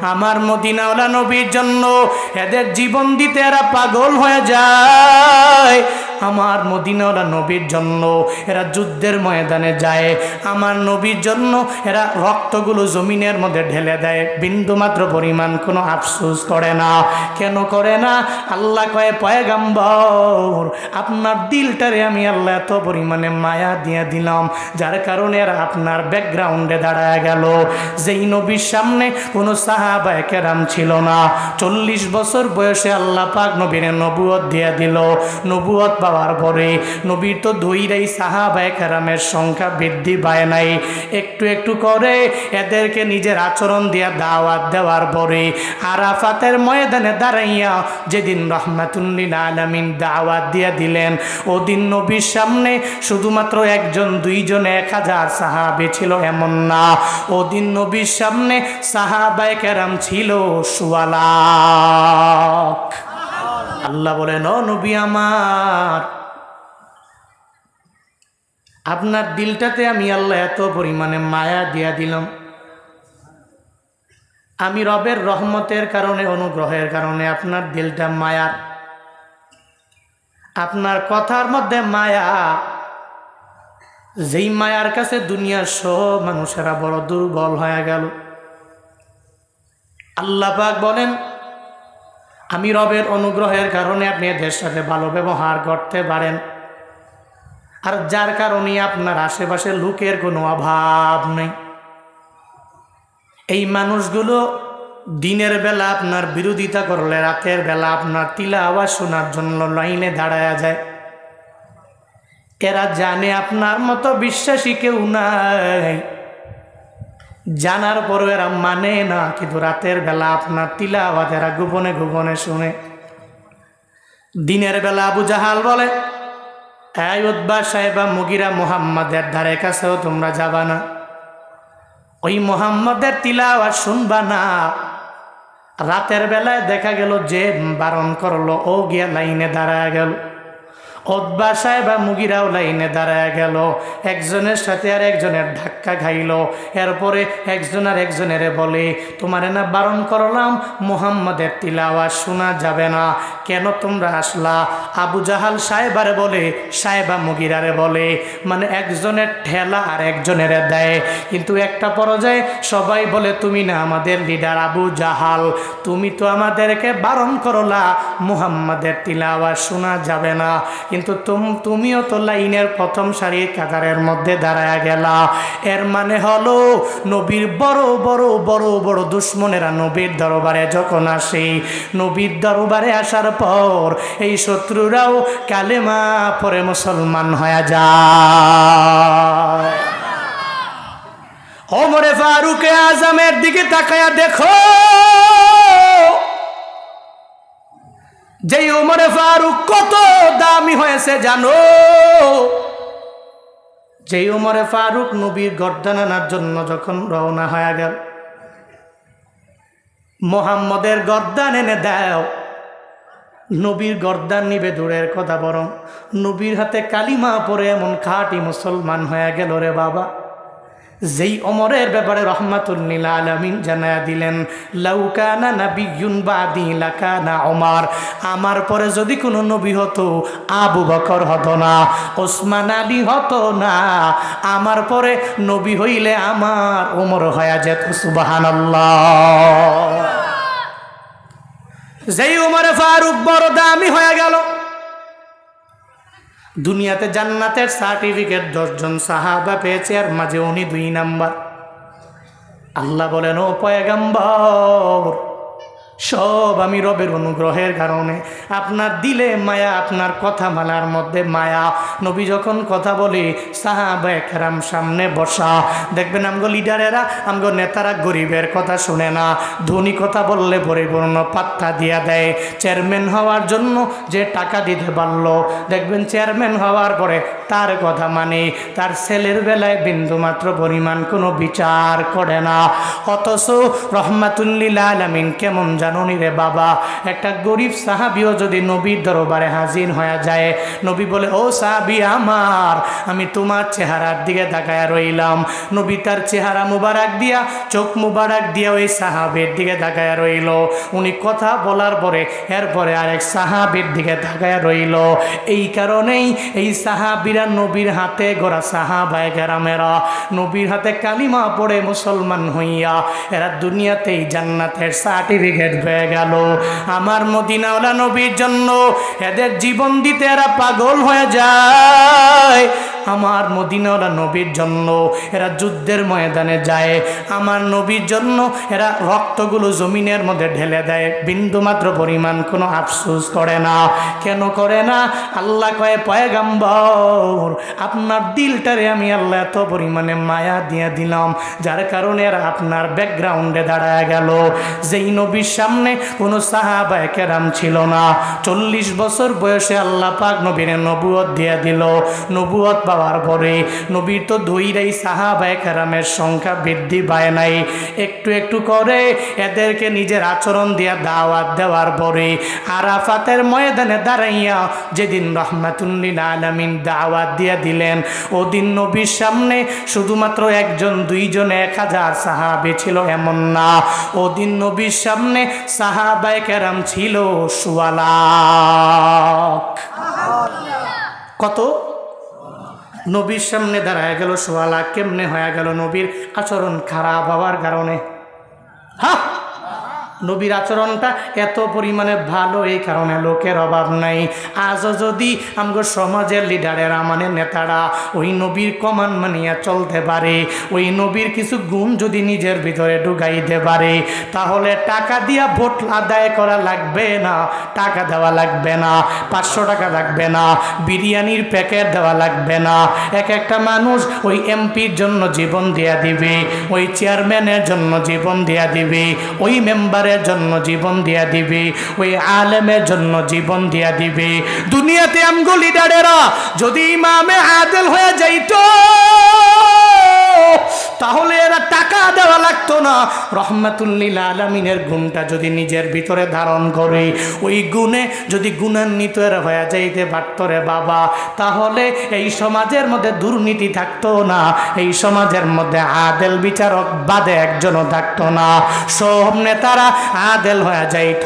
আমার মদিনাওয়ালা নবীর জন্য এদের জীবন দিতে এরা পাগল হয়ে যায়। আমার মদিনাওয়ালা নবীর জন্য এরা যুদ্ধের ময়দানে যায়। আমার নবীর জন্য এরা রক্তগুলো জমিনের মধ্যে ঢেলে দেয়। বিন্দুমাত্র পরিমাণ কোনো আফসোস করে না। কেন করে না? আল্লাহ কয়ে, পয়গাম্বর, আপনার দিলটারে আমি আল্লাহ এত পরিমাণে মায়া দিয়ে দিলাম, যার কারণে এরা আপনার ব্যাকগ্রাউন্ডে দাঁড়ায় গেল। যেই নবীর সামনে কোনো সাহাবায় ছিল না। চল্লিশ বছর বয়সে আল্লাহ পাক নবীর নবুয়ত দিয়ে দিল। নবুয়ত পাওয়ার পরে নবীর তো ধৈরাই সাহাবায় কেরামের সংখ্যা বৃদ্ধি পায় নাই। একটু একটু করে এদেরকে নিজের আচরণ দিয়ে দাওয়াত দেওয়ার পরে আরাফাতের ময়দানে দাঁড়াইয়া যেদিন রহমাতুল্লিল আলমিন দাওয়াত দিয়ে দিলেন, ওদিন নবীর সামনে শুধুমাত্র একজন, দুইজন, এক হাজার সাহাবে ছিল এমন না। ওদিন নবীর সামনে সাহাবায় ছিল সুয়ালাক। আল্লাহ বলেন নবী আমার, আপনার দিলটাতে আমি আল্লাহ এত পরিমাণে মায়া দিয়া দিলাম। আমি রবের রহমতের কারণে, অনুগ্রহের কারণে আপনার দিলটা মায়ার। আপনার কথার মধ্যে মায়া, যেই মায়ার কাছে দুনিয়ার সব মানুষেরা বড় দুর্বল হয়ে গেল। আল্লাহ পাক বলেন, আমি রবের অনুগ্রহের কারণে আপনি এদের সাথে ভালো ব্যবহার করতে পারেন। আর যার কারণে আপনার আশেপাশে লোকের কোনো অভাব নেই। এই মানুষগুলো দিনের বেলা আপনার বিরোধিতা করলে রাতের বেলা আপনার তিলা আওয়াজ শোনার জন্য লাইনে দাঁড়ায়া যায়। এরা জানে আপনার মতো বিশ্বাসী কেউ নাই। জানার পরও এরা মানে না, কিন্তু রাতের বেলা আপনার তিলা আওয়াজ এরা গোপনে গোপনে শুনে। দিনের বেলা আবু জাহাল বলে, এই উদ্বা সাহেবা মুগিরা মোহাম্মদের ধারে কাছেও তোমরা যাবা না। ওই মোহাম্মদের তিলা তিলাওয়াত শুনবা না। রাতের বেলায় দেখা গেল যে বারণ করল, ও গিয়া লাইনে দাঁড়ায় গেল। ওদ্বা সাহেবা মুগিরাও লাইনে দাঁড়ায় গেল। একজনের সাথে আর একজনের ধাক্কা খাইল। এরপরে একজন আর একজনের বলে, তোমার না বারণ করলাম, মোহাম্মদের তিলাওয়াজ শোনা যাবে না। কেন তোমরা আসলা? আবু জাহাল সাহেবারে বলে, সাহেবা মুগিরারে বলে মানে একজনের ঠেলা আর একজনের দেয়। কিন্তু একটা পর্যায়ে সবাই বলে, তুমি না আমাদের লিডার আবু জাহাল। তুমি তো আমাদেরকে বারণ করলা, মুহাম্মাদের তিলাওয়াজ শোনা যাবে না। কিন্তু তুম, তুমিও তো লাইনের প্রথম সারির কাতারের মধ্যে দাঁড়ায় গেলা। এর মানে হলো, নবীর বড় বড় বড় বড় দুশ্মনেরা নবীর দরবারে যখন আসে, নবীর দরবারে আসার পর এই শত্রুরাও কালেমা পরে মুসলমান হয়ে যায়। ওমরে ফারুকে আজমের দিকে তাকায়া দেখো। যেই ওমরে ফারুক কত দামি হয়েছে জানো? যেই ওমরে ফারুক নবীর গর্দান আনার জন্য যখন রওনা হয়ে গেল, মোহাম্মদের গর্দান এনে দাও। নবীর গর্দান নিবে দূরের কথা বরং নবীর হাতে কালিমা পরে এমন খাঁটি মুসলমান হয়ে গেল রে বাবা। যেই অমরের ব্যাপারে রহমাতুল্লিল আলমিন জানায়া দিলেন লাউকানা নাবিয়ুন বাদি লাকানা অমর আমার পরে যদি কোনো নবী হতো, আবু বকর হতো না, ওসমান আলী হতো না। আমার পরে নবী হইলে আমার ওমর হয়ে যেত সুবাহান যেই উমরে ফারুক বড় দামি হয়ে গেল দুনিয়াতে জান্নাতের সার্টিফিকেট দশজন সাহাবা পেয়েছে, আর মাঝে উনি দুই নাম্বার। আল্লাহ বলেন, ও পয়গাম্বর সব আমি রবের অনুগ্রহের কারণে। আপনার দিলে মায়া, আপনার কথা মালার মধ্যে মায়া। নবী যখন কথা বলে, সাহাবা সামনে বসা। দেখবেন আমগো লিডারেরা, আমগো নেতারা গরিবের কথা শুনে না। ধনী কথা বললে পরিপূর্ণ পাত্তা দিয়া দেয়। চেয়ারম্যান হওয়ার জন্য যে টাকা দিতে পারল। দেখবেন চেয়ারম্যান হওয়ার পরে তার কথা মানে তার ছেলের বেলায় বিন্দুমাত্র পরিমাণ কোনো বিচার করে না। অথচ রহমাতুল্লিল আলমিন কেমন যেন জাননি রে বাবা? একটা গরিব সাহাবিও যদি নবীর দরবারে হাজির হয়ে যায়, নবী বলে, ও সাহাবি আমার, আমি তোমার চেহারার দিকে তাকায় রইলাম। নবী তার চেহারা মুবারক দিয়া, চোখ মুবারক দিয়া ওই সাহাবের দিকে তাকায় রইল। উনি কথা বলার পরে, এরপরে আরেক সাহাবির দিকে তাকায় রইল। এই কারণেই এই সাহাবিরা নবীর হাতে গোড়া সাহাবায় গ্রামেরা নবীর হাতে কালিমা পড়ে মুসলমান হইয়া, এরা দুনিয়াতেই জান্নাতের সার্টিফিকেট পেয়ে গেল। আমার মদিনাওয়ালা নবীর জন্য এদের জীবন দিতে এরা পাগল হয়ে যায়। আমার মদিনাওয়ালা নবীর জন্য এরা যুদ্ধের ময়দানে যায়। আমার নবীর জন্য এরা রক্তগুলো জমিনের মধ্যে ঢেলে দেয়। বিন্দুমাত্র পরিমাণ কোনো আফসোস করে না। কেন করে না? আল্লাহ কয়ে, পয়গাম্বর, আপনার দিলটারে আমি আল্লাহ এত পরিমাণে মায়া দিয়ে দিলাম, যার কারণে এরা আপনার ব্যাকগ্রাউন্ডে দাঁড়ায় গেল। যেই নবীর সামনে কোনো সাহাবায় কেরাম ছিল না। চল্লিশ বছর বয়সে আল্লাহ পাক নবীর নবুয়ত দিয়ে দিল। নবুয়ত পাওয়ার পরে নবীর তো ধৈরাই সাহাবায় কেরামের সংখ্যা বৃদ্ধি পায় নাই। একটু একটু করে এদেরকে নিজের আচরণ দিয়ে দাওয়াত দেওয়ার পরে আরাফাতের ময়দানে দাঁড়াইয়া যেদিন রহমাতুল্লিন আলমিন দাওয়াত দিয়ে দিলেন, ওদিন নবীর সামনে শুধুমাত্র একজন, দুইজন, এক হাজার সাহাবে ছিল এমন না। ওদিন নবীর সামনে সাহাবায় কেরাম ছিল সুয়ালাক। কত? নবীর সামনে দাঁড়ায় গেল সোয়ালাক, কেমনে হয়ে গেল নবীর আচরণ খারাপ হওয়ার কারণে? হা! নবীর আচরণটা এত পরিমাণে ভালো, এই কারণে লোকের অভাব নাই। আজও যদি আমগো সমাজের লিডারেরা মানে নেতারা ওই নবীর কমান মানিয়া চলতে পারে, ওই নবীর কিছু গুণ যদি নিজের ভিতরে ঢুকাইতে পারে, তাহলে টাকা দিয়া ভোট আদায় করা লাগবে না, টাকা দেওয়া লাগবে না, পাঁচশো টাকা লাগবে না, বিরিয়ানির প্যাকেট দেওয়া লাগবে না। এক একটা মানুষ ওই এমপির জন্য জীবন দেয়া দিবে, ওই চেয়ারম্যানের জন্য জীবন দেয়া দিবে, ওই মেম্বারের জন্য জীবন দিয়া দিবে, ওই আলেমের জন্য জীবন দিয়া দিবে। দুনিয়াতে আমগো লিডারেরা যদি ইমামে আদেল হয়ে যাইতো। তাহলে এরা টাকা দেওয়া লাগতো না। রহমাতুল্লিল আলমিনের গুণটা যদি নিজের ভিতরে ধারণ করে, ওই গুণে যদি গুণান্বিত হয়ে যাইতে পারত রে বাবা, তাহলে এই সমাজের মধ্যে দুর্নীতি থাকতো না, এই সমাজের মধ্যে আদেল বিচারক বাদে একজনও থাকতো না। সব নেতারা আদেল হয়ে যাইত।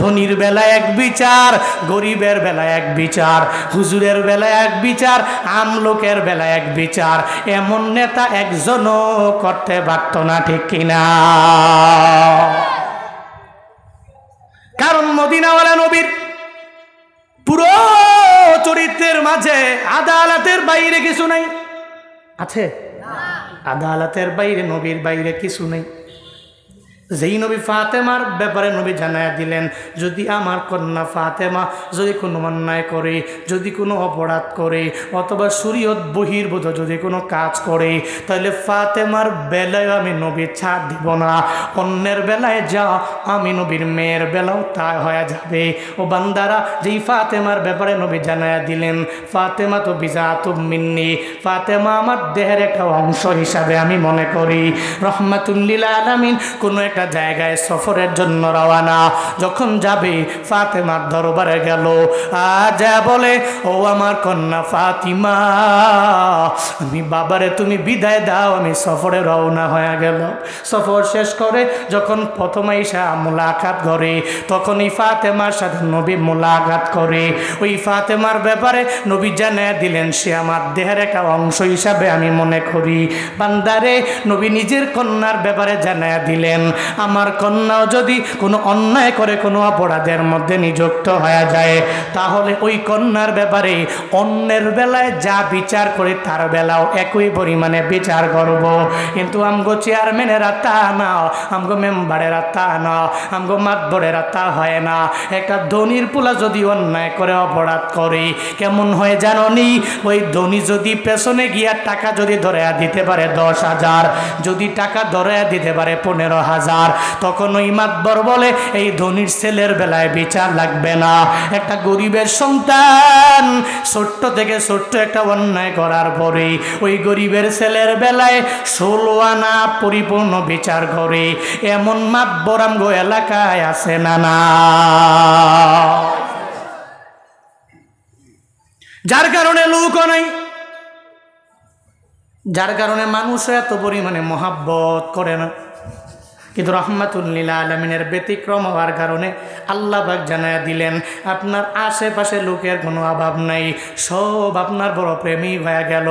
ধনির বেলায় এক বিচার, গরিবের বেলায় এক বিচার, হুজুরের বেলায় এক বিচার, আমলোকের বেলায় এক বিচার। এমন নেতা একজনও করতে পারত না, ঠিক কিনা? কারণ মদিনাওয়ালা নবীর পুরো চরিত্রের মাঝে আদালতের বাইরে কিছু নাই। আছে? আদালতের বাইরে, নবীর বাইরে কিছু নেই। যেই নবী ফাতেমার ব্যাপারে নবী জানায় দিলেন, যদি আমার কন্যা ফাতেমা যদি কোনো অন্যায় করে, যদি কোনো অপরাধ করে, অথবা শরীয়ত বহির্ভূত যদি কোনো কাজ করে, তাহলে ফাতেমার বেলায় আমি নবী ছাড় দিব না। অন্যের বেলায় যা, আমি নবীর মেয়ের বেলাও তা হয়ে যাবে। ও বান্দারা, যেই ফাতেমার ব্যাপারে নবী জানায় দিলেন, ফাতেমা তো বিজাত মিন্নি, ফাতেমা আমার দেহের একটা অংশ হিসাবে আমি মনে করি। রহমাতুল্লিল আলামিন কোনো একটা জায়গায় সফরের জন্য রওয়ানা যখন যাবে, ফাতেমার দরবারে গেল। আর যা বলে, ও আমার কন্যা ফাতিমা, আমি বাবারে তুমি বিদায় দাও, আমি সফরে রওনা হয়ে গেল সফর শেষ করে যখন প্রথম ঈশা মোলাকাত করে তখন এই ফাতেমার সাথে নবী মোলাকাত করে। ওই ফাতেমার ব্যাপারে নবী জানিয়ে দিলেন, সে আমার দেহের একটা অংশ হিসাবে আমি মনে করি। বান্দারে নবী নিজের কন্যার ব্যাপারে জানাইয়া দিলেন আমার কন্যাও যদি কোনো অন্যায় করে কোনো অপরাধের মধ্যে নিযুক্ত হয়ে যায়, তাহলে ওই কন্যার ব্যাপারে অন্যের বেলায় যা বিচার করে তার বেলাও একই পরিমাণে বিচার করব। কিন্তু আমগো চেয়ারম্যানেরা তা না, আমগো মেম্বারেরা তা না, আমগো মাতবরেরা তা হয় না। একটা ধনির পোলা যদি অন্যায় করে অপরাধ করে, কেমন হয় জাননি? ওই ধনী যদি পেছনে গিয়া টাকা যদি ধরে দিতে পারে দশ হাজার, যদি টাকা ধরে দিতে পারে পনেরো হাজার। দরকার তখন ওই মাতবর বলে, এই ধনির ছেলের বেলায় বিচার লাগবে না। একটা গরিবের সন্তান ছোট্ট থেকে ছোট্ট একটা অন্যায় করার পরে, ওই গরিবের ছেলের বেলায় ষোলো আনা পরিপূর্ণ বিচার করে। এমন মাতবর আমগো এলাকায় আছে না না। যার কারণে লোকও নাই। যার কারণে মানুষ এত পরিমাণে মহাব্বত করে না। কিন্তু রহমাতুল্লিলা আলমিনের ব্যতিক্রম হওয়ার কারণে আল্লাহবাক জানায় দিলেন, আপনার আশেপাশে লোকের কোনো অভাব নাই, সব আপনার বড় প্রেমী হয়ে গেল,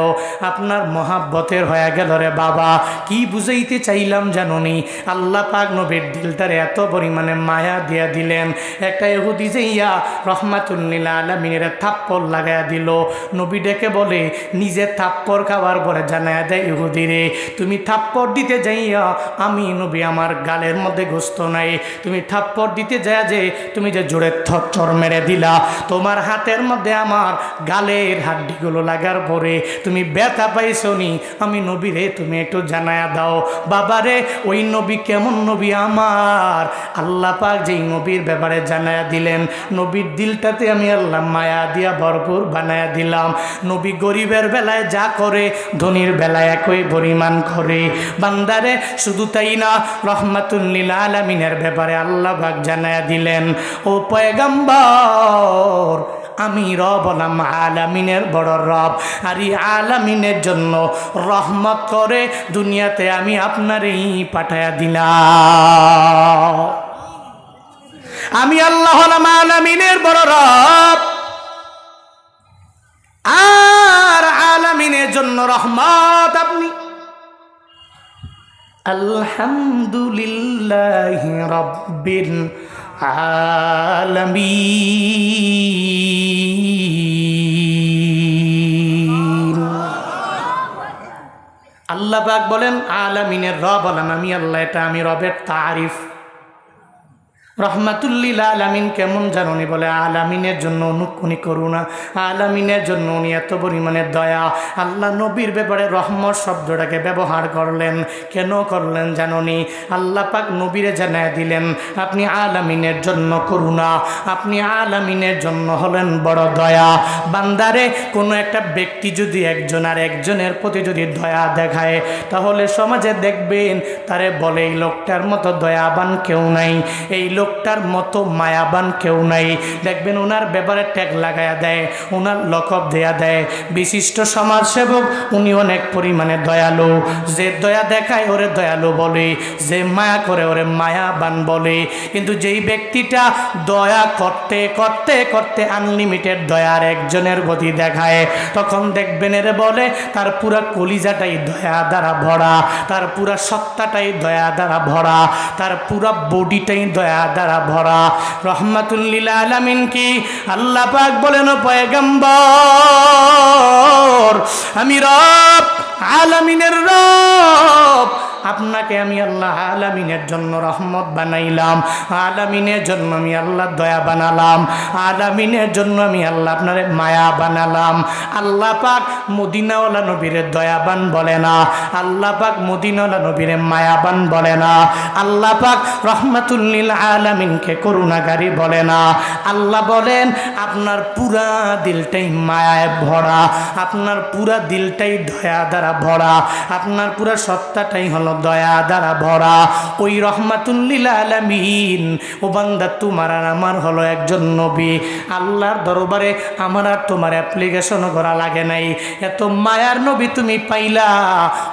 আপনার মহাব্বতের হয়ে গেল রে বাবা, কি বুঝাইতে চাইলাম জাননি? আল্লাহ পাক নবীর দিলটারে এত পরিমাণে মায়া দিয়া দিলেন, একটা এহুদি যাইয়া রহমাতুল্লিলা আলমিনের থাপ্পড় লাগাইয়া দিল, নবী ডেকে বলে নিজের থাপ্পড় খাওয়ার পরে জানায় দেয় ইহুদিরে, তুমি থাপ্পড় দিতে যাইয়া, আমি নবী আমার গালের মধ্যে গোস্ত নাই। তুমি থাপ্পড় দিতে যায় যে তুমি যে জোরে থর মেরে দিলা। তোমার হাতের মধ্যে আমার গালের হাড্ডিগুলো লাগার পরে তুমি ব্যথা পাইছো নি। আমি নবীরে তুমি একটু জানায়া দাও। বাবারে, ওই নবী কেমন নবী আমার? আল্লাহ পাক যেই নবীর ব্যাপারে জানায়া দিলেন, নবীর দিলটাতে আমি আল্লাহ মায়া দিয়া ভরপুর বানায়া দিলাম। নবী গরিবের বেলায় যা করে, ধনির বেলায় একই পরিমাণ করে। বান্দারে, শুধু তাই না রহমাতুল্লিল আলমিনের ব্যাপারে আল্লাহ পাক জানায়া দিলেন, ও পয়গম্বর, আমি রব হলাম আলামিনের বড় রব। আর এই আলামিনের জন্য রহমত করে দুনিয়াতে আমি আপনারই পাঠায়া দিলাম। আমি আল্লাহ হলাম আলামিনের বড় রব। আর আলামিনের জন্য রহমত আপনি আলহামদুলিল্লাহ রব্বিল আলামিন। আল্লাহ পাক বলেন, আলামিনের রব বলেন আমি আল্লাহ, এটা আমি রবের তারিফ। রহমাতুল্লিল আলামিন কেমন জানুনি বলে, আলামিনের জন্য অনুকুনি করুণা, আলামিনের জন্য উনি এত পরিমাণে দয়া। আল্লাহ নবীর ব্যাপারে রহমত শব্দটাকে ব্যবহার করলেন। কেন করলেন জাননি আল্লাহ পাক নবীরে জানায় দিলেন, আপনি আলামিনের জন্য করুণা, আপনি আলামিনের জন্য হলেন বড় দয়া। বান্দারে, কোনো একটা ব্যক্তি যদি একজন আর একজনের প্রতি যদি দয়া দেখায়, তাহলে সমাজে দেখবেন তারে বলে, এই লোকটার মতো দয়াবান কেউ নাই। এই লোকটার মতো মায়াবান কেউ নাই। দেখবেন ওনার ব্যাপারে ট্যাগ লাগায়া দেয় ওনার লকব দেয়া দেয়। বিশিষ্ট সমাজসেবক, উনি অনেক পরিমাণে দয়ালু। যে দয়া দেখায়, ওরে দয়ালু বলে। যে মায়া করে, ওরে মায়াবান বলে। কিন্তু যেই ব্যক্তিটা দয়া করতে করতে করতে আনলিমিটেড দয়ার একজনের গতি দেখায়, তখন দেখবেন এরে বলে, তার পুরা কলিজাটাই দয়া দ্বারা ভরা, তার পুরা সত্তাটাই দয়া দ্বারা ভরা, তার পুরা বডিটাই দয়া দ্বারা ভরা। রহমাতুল্লিল আলামিন কি? আল্লাহ পাক বলেন পয়গম্বর আমি রব আলামিনের রব। আপনাকে আমি আল্লাহ আলামিনের জন্য রহমত বানাইলাম। আলামিনের জন্য আমি আল্লাহ দয়া বানালাম। আলামিনের জন্য আমি আল্লাহ আপনার মায়া বানালাম। আল্লাহ পাক মদিনাওয়ালা নবীরে দয়াবান বলে না। আল্লাহ পাক মদিনাওয়ালা নবীরে মায়াবান বলে না। আল্লাহ পাক রহমাতুল্লিল আলামিনকে করুণাকারী বলে না। আল্লাহ বলেন, আপনার পুরা দিলটাই মায়ায় ভরা। আপনার পুরা দিলটাই দয়া দ্বারা ভরা। আপনার পুরা সত্তাটাই হলো দয়া দ্বারা ভরা। ওই রহমাতুল্লিল আলামিন। ও বান্দা, তোমার আর আমার হলো একজন নবী। আল্লাহর দরবারে আমার আর তোমার অ্যাপ্লিকেশন করা লাগে নাই। এত মায়ার নবী তুমি পাইলা।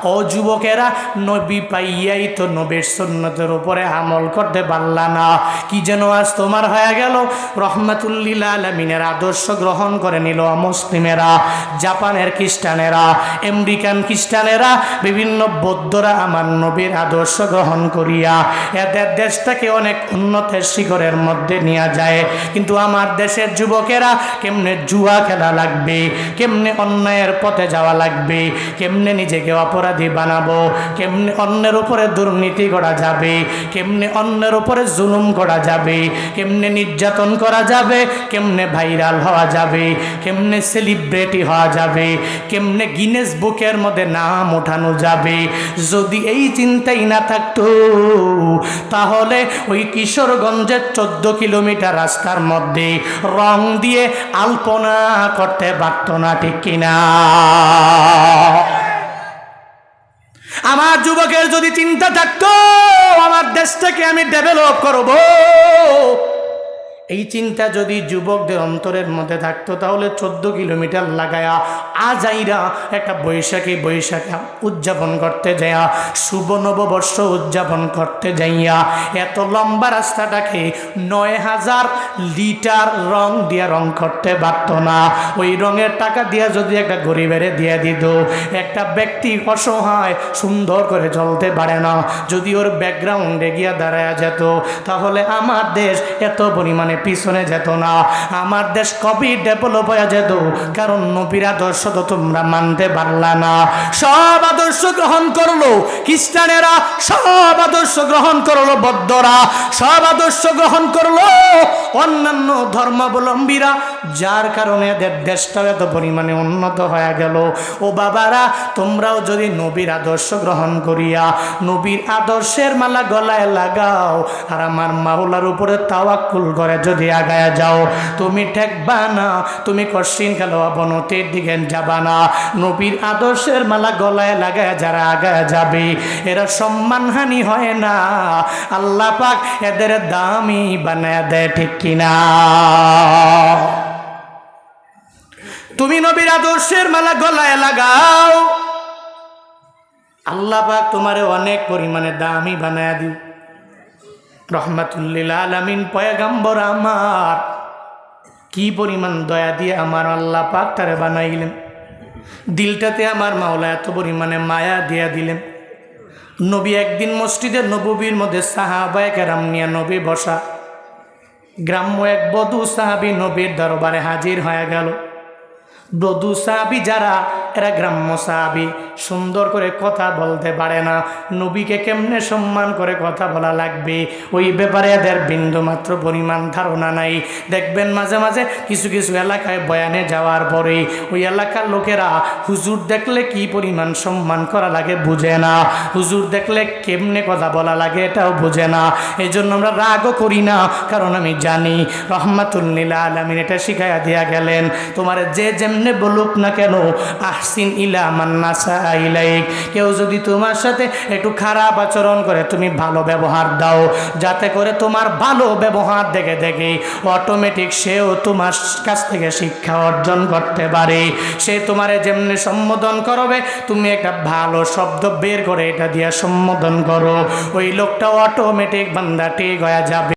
ও যুবকেরা, নবী পাইয়াই তো নবীর সন্ন্যতের উপরে আমল করতে পারলা না। কি যেন আজ তোমার হয়ে গেল। রহমাতুল্লিল আলমিনের আদর্শ গ্রহণ করে নিল মুসলিমেরা, জাপানের খ্রিস্টানেরা, আমেরিকান খ্রিস্টানেরা, বিভিন্ন বৌদ্ধরা আমার নবীর আদর্শ গ্রহণ করিয়া এদের দেশটাকে অনেক উন্নতের শিখরের মধ্যে নিয়ে যায়। কিন্তু আমার দেশের যুবকেরা কেমনে জুয়া খেলা লাগবে? কেমনে অন্যায়ের পথে যাওয়া লাগবে? কেমনে নিজেকে অপরাধী বানাবো? কেমনে অন্যের উপরে দুর্নীতি করা যাবে? কেমনে অন্যের উপরে জুলুম করা যাবে? কেমনে নির্যাতন করা যাবে? কেমনে ভাইরাল হওয়া যাবে? কেমনে সেলিব্রিটি হওয়া যাবে? কেমনে গিনেস বুকের মধ্যে নাম ওঠানো যাবে? যদি এই চিন্তাই না থাকতো। তাহলে ওই কিশোরগঞ্জের চোদ্দ কিলোমিটার রাস্তার মধ্যে রং দিয়ে আলপনা করতে পারত না, ঠিক কিনা আমার যুবকের যদি চিন্তা থাকতো, আমার দেশটাকে আমি ডেভেলপ করব। এই চিন্তা যদি যুবকদের অন্তরের মধ্যে থাকতো, তাহলে চোদ্দ কিলোমিটার লাগায়া আজাইরা একটা বৈশাখী বৈশাখী উদযাপন করতে যাইয়া শুভ নববর্ষ উদযাপন করতে যাইয়া, এত লম্বা রাস্তাটাকে নয় হাজার লিটার রং দিয়া রং করতে পারত না। ওই রঙের টাকা দিয়া যদি একটা গরিবের দিয়ে দিত, একটা ব্যক্তি অসহায় সুন্দর করে চলতে পারে না, যদি ওর ব্যাকগ্রাউন্ডে গিয়া দাঁড়ায় যেত, তাহলে আমার দেশ এত পরিমাণে পিছনে যেত না। আমার দেশ কবি ডেভেলপ হয়ে যেত? কারণ নবীর আদর্শ তো তোমরা মানতে পারলা না। সব আদর্শ গ্রহণ করল খ্রিস্টানেরা, সব আদর্শ গ্রহণ করল বৌদ্ধরা, সব আদর্শ গ্রহণ করল অন্যান্য ধর্মাবলম্বীরা, যার কারণে এদের দেশটাও এত পরিমাণে উন্নত হয়ে গেল। ও বাবারা, তোমরাও যদি নবীর আদর্শ গ্রহণ করিয়া নবীর আদর্শের মালা গলায় লাগাও, আর আমার মাওলার উপরে তাওয়াক্কুল করে যদি আগায় যাও, তুমি ঠেকবা না। তুমি কশিন খেলো অবনতির দিকে যাবা না। নবীর আদর্শের মালা গলায় লাগায় যারা আগায় যাবে, এরা সম্মানহানি হয় না। আল্লাহ পাক এদের দামি বানায় দেয়, ঠিক কিনা? তুমি নবীর আদর্শের মালা গলায় লাগাও। আল্লাহ পাক তোমারে অনেক পরিমাণে দামি বানায় দিও। রহমাতুল্লিল আলামিন পয়গাম্বর আমার। কি পরিমাণ দয়া দিয়ে আমার আল্লাহ পাক তারে বানাইলেন। দিলটাতে আমার মাওলা এত পরিমাণে মায়া দিয়া দিলেন। নবী একদিন মসজিদের নবীর মধ্যে সাহাবায় কেরাম নিয়ে নবী বসা। গ্রাম্য এক বধু সাহাবি নবীর দরবারে হাজির হয়ে গেল। বধু সাহাবি যারা এরা গ্রাম্য সাহাবি। সুন্দর করে কথা বলতে পারে না। নবীকে কেমনে সম্মান করে কথা বলা লাগবে? ওই ব্যাপারে এদের বিন্দু মাত্র পরিমাণ ধারণা নাই। দেখবেন মাঝে মাঝে কিছু কিছু এলাকায় বয়ানে যাওয়ার পরে ওই এলাকার লোকেরা হুজুর দেখলে কি পরিমাণ সম্মান করা লাগে বুঝে না। হুজুর দেখলে কেমনে কথা বলা লাগে এটাও বুঝে না। এই জন্য আমরা রাগও করি না, কারণ আমি জানি রহমাতুল্লিলা আলমিন এটা শিখাইয়া দিয়া গেলেন। তোমার যে যেমনে বলুক না কেন আহসিন ইলা মান্নাসা ইলাইক। কেউ যদি তোমার সাথে একটু খারাপ আচরণ করে, তুমি ভালো ব্যবহার দাও, যাতে করে তোমার ভালো ব্যবহার দেখে দেখে অটোমেটিক সেও তোমার কাছ থেকে শিক্ষা অর্জন করতে পারে। সে তোমারে যেমনি সম্বোধন করবে, তুমি একটা ভালো শব্দ বের করে এটা দিয়ে সম্বোধন করো। ওই লোকটা অটোমেটিক বান্দা ঠিক হয়ে যাবে।